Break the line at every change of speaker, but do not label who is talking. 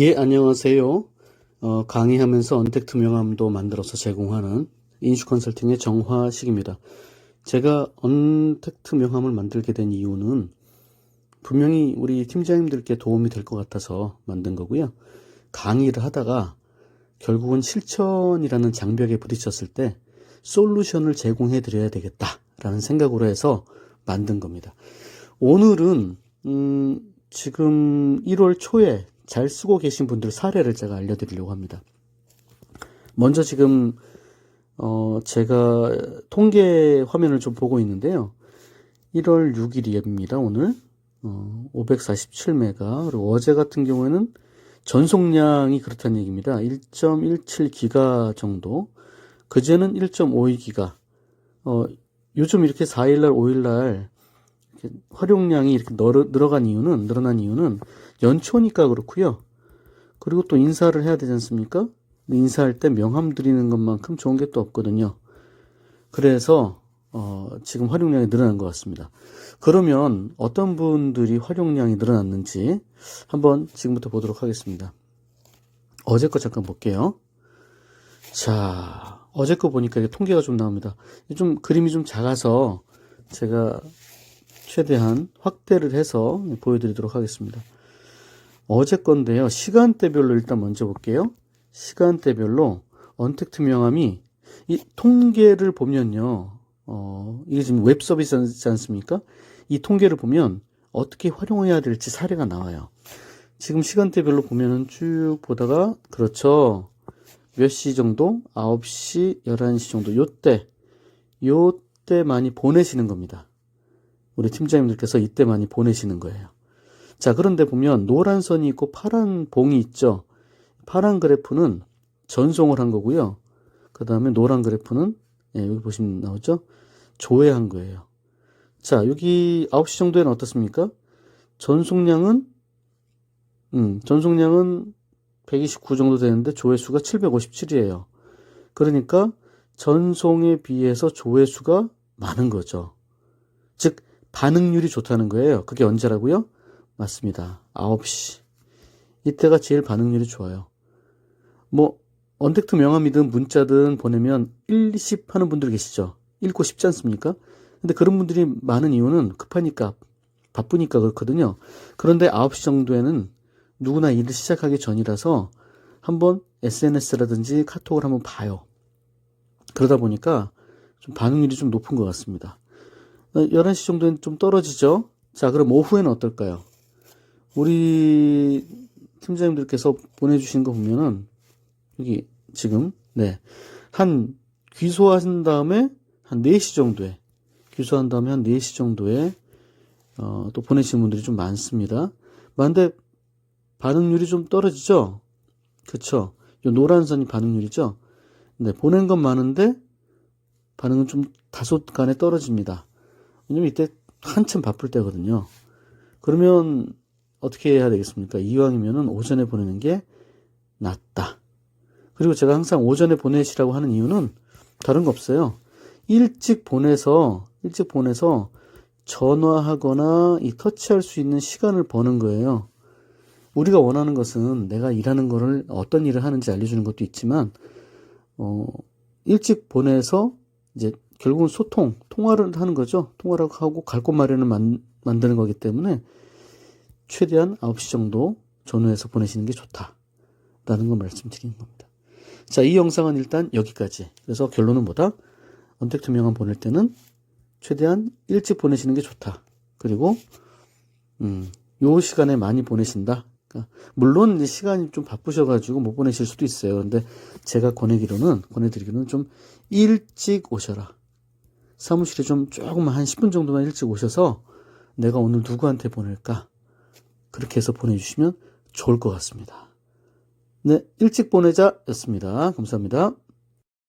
예, 안녕하세요. 어, 강의하면서 언택트 명함도 만들어서 제공하는 인슈 컨설팅의 정화식입니다. 제가 언택트 명함을 만들게 된 이유는 분명히 우리 팀장님들께 도움이 될 것 같아서 만든 거고요. 강의를 하다가 결국은 실천이라는 장벽에 부딪혔을 때 솔루션을 제공해 드려야 되겠다라는 생각으로 해서 만든 겁니다. 오늘은 음, 지금 1월 초에 잘 쓰고 계신 분들 사례를 제가 알려드리려고 합니다. 먼저 지금 어, 제가 통계 화면을 좀 보고 있는데요. 1월 6일입니다. 오늘 어, 547메가 그리고 어제 같은 경우에는 전송량이 그렇다는 얘기입니다. 1.17기가 정도. 그제는 1.52기가. 어, 요즘 이렇게 4일날, 5일날 활용량이 이렇게 늘어, 늘어간 이유는, 늘어난 이유는 연초니까 그렇고요. 그리고 또 인사를 해야 되지 않습니까? 인사할 때 명함 드리는 것만큼 좋은 게 또 없거든요. 그래서 어, 지금 활용량이 늘어난 것 같습니다. 그러면 어떤 분들이 활용량이 늘어났는지 한번 지금부터 보도록 하겠습니다. 어제 거 잠깐 볼게요. 자, 어제 거 보니까 이게 통계가 좀 나옵니다. 좀 그림이 좀 작아서 제가 최대한 확대를 해서 보여드리도록 하겠습니다. 어제 건데요. 시간대별로 일단 먼저 볼게요. 시간대별로 언택트 명함이 이 통계를 보면요. 어, 이게 지금 웹 서비스지 않습니까? 이 통계를 보면 어떻게 활용해야 될지 사례가 나와요. 지금 시간대별로 보면은 쭉 보다가 그렇죠. 몇 시 정도? 9시, 11시 정도 요때 요때 많이 보내시는 겁니다. 우리 팀장님들께서 이때 많이 보내시는 거예요. 자, 그런데 보면 노란 선이 있고 파란 봉이 있죠. 파란 그래프는 전송을 한 거고요. 그 다음에 노란 그래프는 예, 여기 보시면 나오죠. 조회한 거예요. 자, 여기 9시 정도에는 어떻습니까? 전송량은 음, 전송량은 129 정도 되는데 조회수가 757이에요. 그러니까 전송에 비해서 조회수가 많은 거죠. 즉 반응률이 좋다는 거예요. 그게 언제라고요? 맞습니다. 9시. 이때가 제일 반응률이 좋아요. 뭐 언택트 명함이든 문자든 보내면 1, 10 하는 분들 계시죠. 읽고 싶지 않습니까? 근데 그런 분들이 많은 이유는 급하니까 바쁘니까 그렇거든요. 그런데 9시 정도에는 누구나 일을 시작하기 전이라서 한번 SNS라든지 카톡을 한번 봐요. 그러다 보니까 좀 반응률이 좀 높은 것 같습니다. 11시 정도엔 좀 떨어지죠? 자, 그럼 오후에는 어떨까요? 우리 팀장님들께서 보내주신 거 보면은, 여기 지금, 네. 한, 귀소한 다음에 한 4시 정도에, 귀소한 다음에 한 4시 정도에, 어, 또 보내신 분들이 좀 많습니다. 근데 반응률이 좀 떨어지죠? 그쵸? 요 노란 선이 반응률이죠? 네, 보낸 건 많은데, 반응은 좀 다소 간에 떨어집니다. 왜냐면 이때 한참 바쁠 때거든요. 그러면 어떻게 해야 되겠습니까? 이왕이면은 오전에 보내는 게 낫다. 그리고 제가 항상 오전에 보내시라고 하는 이유는 다른 거 없어요. 일찍 보내서, 일찍 보내서 전화하거나 이 터치할 수 있는 시간을 버는 거예요. 우리가 원하는 것은 내가 일하는 거를 어떤 일을 하는지 알려주는 것도 있지만, 어, 일찍 보내서 이제 결국은 소통, 통화를 하는 거죠. 통화를 하고 갈 곳 마련을 만, 만드는 거기 때문에 최대한 9시 정도 전후해서 보내시는 게 좋다. 라는 걸 말씀드리는 겁니다. 자, 이 영상은 일단 여기까지. 그래서 결론은 뭐다? 언택트 명함 보낼 때는 최대한 일찍 보내시는 게 좋다. 그리고, 음, 요 시간에 많이 보내신다. 그러니까 물론 시간이 좀 바쁘셔가지고 못 보내실 수도 있어요. 근데 제가 권해기로는, 권해드리기로는 좀 일찍 오셔라. 사무실에 좀 조금만 한 10분 정도만 일찍 오셔서 내가 오늘 누구한테 보낼까? 그렇게 해서 보내주시면 좋을 것 같습니다. 네, 일찍 보내자 였습니다. 감사합니다.